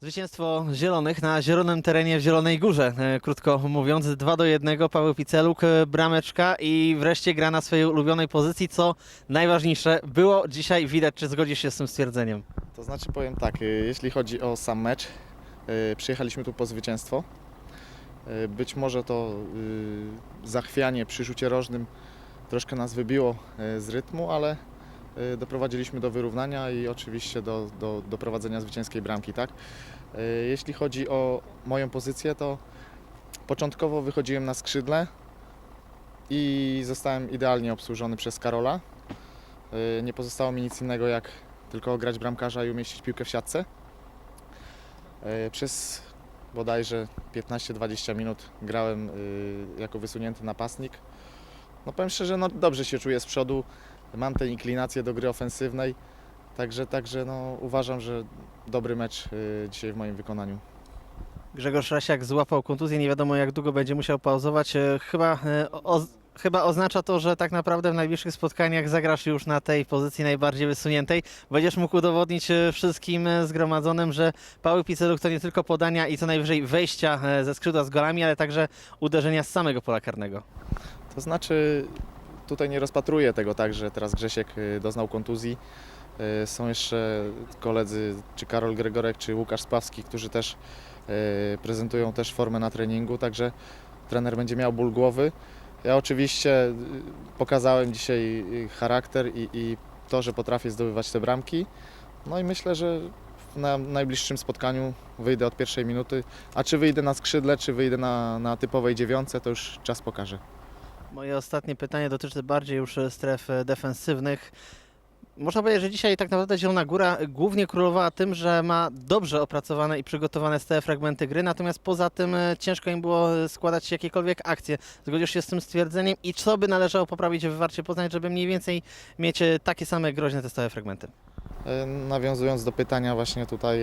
Zwycięstwo Zielonych na zielonym terenie w Zielonej Górze, e, krótko mówiąc. 2 do 1, Paweł Piceluk, e, brameczka i wreszcie gra na swojej ulubionej pozycji, co najważniejsze, było dzisiaj widać, czy zgodzisz się z tym stwierdzeniem. To znaczy powiem tak, y, jeśli chodzi o sam mecz, przyjechaliśmy tu po zwycięstwo. Być może to zachwianie przy rzucie rożnym troszkę nas wybiło z rytmu, ale doprowadziliśmy do wyrównania i oczywiście do, do, do prowadzenia zwycięskiej bramki. Tak? Y, Jeśli chodzi o moją pozycję, to początkowo wychodziłem na skrzydle i zostałem idealnie obsłużony przez Karola. Y, Nie pozostało mi nic innego jak tylko ograć bramkarza i umieścić piłkę w siatce. E, Przez bodajże 15-20 minut grałem jako wysunięty napastnik. No powiem szczerze, no dobrze się czuję z przodu, mam tę inklinację do gry ofensywnej, także, także no, uważam, że dobry mecz y, dzisiaj w moim wykonaniu. Grzegorz Rasiak złapał kontuzję, nie wiadomo jak długo będzie musiał pauzować. E, Chyba, e, o, chyba oznacza to, że tak naprawdę w najbliższych spotkaniach zagrasz już na tej pozycji najbardziej wysuniętej. Będziesz mógł udowodnić e, wszystkim e, zgromadzonym, że Paweł Piceluk to nie tylko podania i co najwyżej wejścia e, ze skrzydła z golami, ale także uderzenia z samego pola karnego. To znaczy, tutaj nie rozpatruję tego tak, że teraz Grzesiek y, doznał kontuzji. Y, Są jeszcze koledzy, czy Karol Gregorek, czy Łukasz Spawski, którzy też y, prezentują też formę na treningu, także trener będzie miał ból głowy. Ja oczywiście pokazałem dzisiaj charakter i, i to, że potrafię zdobywać te bramki. No i myślę, że na najbliższym spotkaniu wyjdę od pierwszej minuty, a czy wyjdę na skrzydle, czy wyjdę na, na typowej dziewiątce, to już czas pokaże. Moje ostatnie pytanie dotyczy bardziej już stref defensywnych. Można powiedzieć, że dzisiaj tak naprawdę Zielona Góra głównie królowała tym, że ma dobrze opracowane i przygotowane stałe fragmenty gry, natomiast poza tym e, ciężko im było składać jakiekolwiek akcje. Zgodzisz się z tym stwierdzeniem i co by należało poprawić w Warcie Poznań, żeby mniej więcej mieć e, takie same groźne te stałe fragmenty? E, Nawiązując do pytania właśnie tutaj,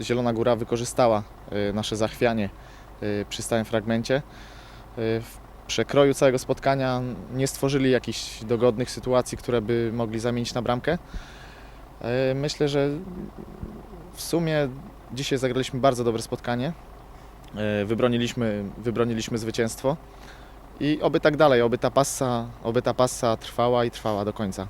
Zielona Góra wykorzystała nasze zachwianie przy stałym fragmencie. Przekroju całego spotkania nie stworzyli jakichś dogodnych sytuacji, które by mogli zamienić na bramkę. E, Myślę, że w sumie dzisiaj zagraliśmy bardzo dobre spotkanie. E, Wybroniliśmy, wybroniliśmy zwycięstwo i oby tak dalej, oby ta passa, oby ta passa trwała i trwała do końca.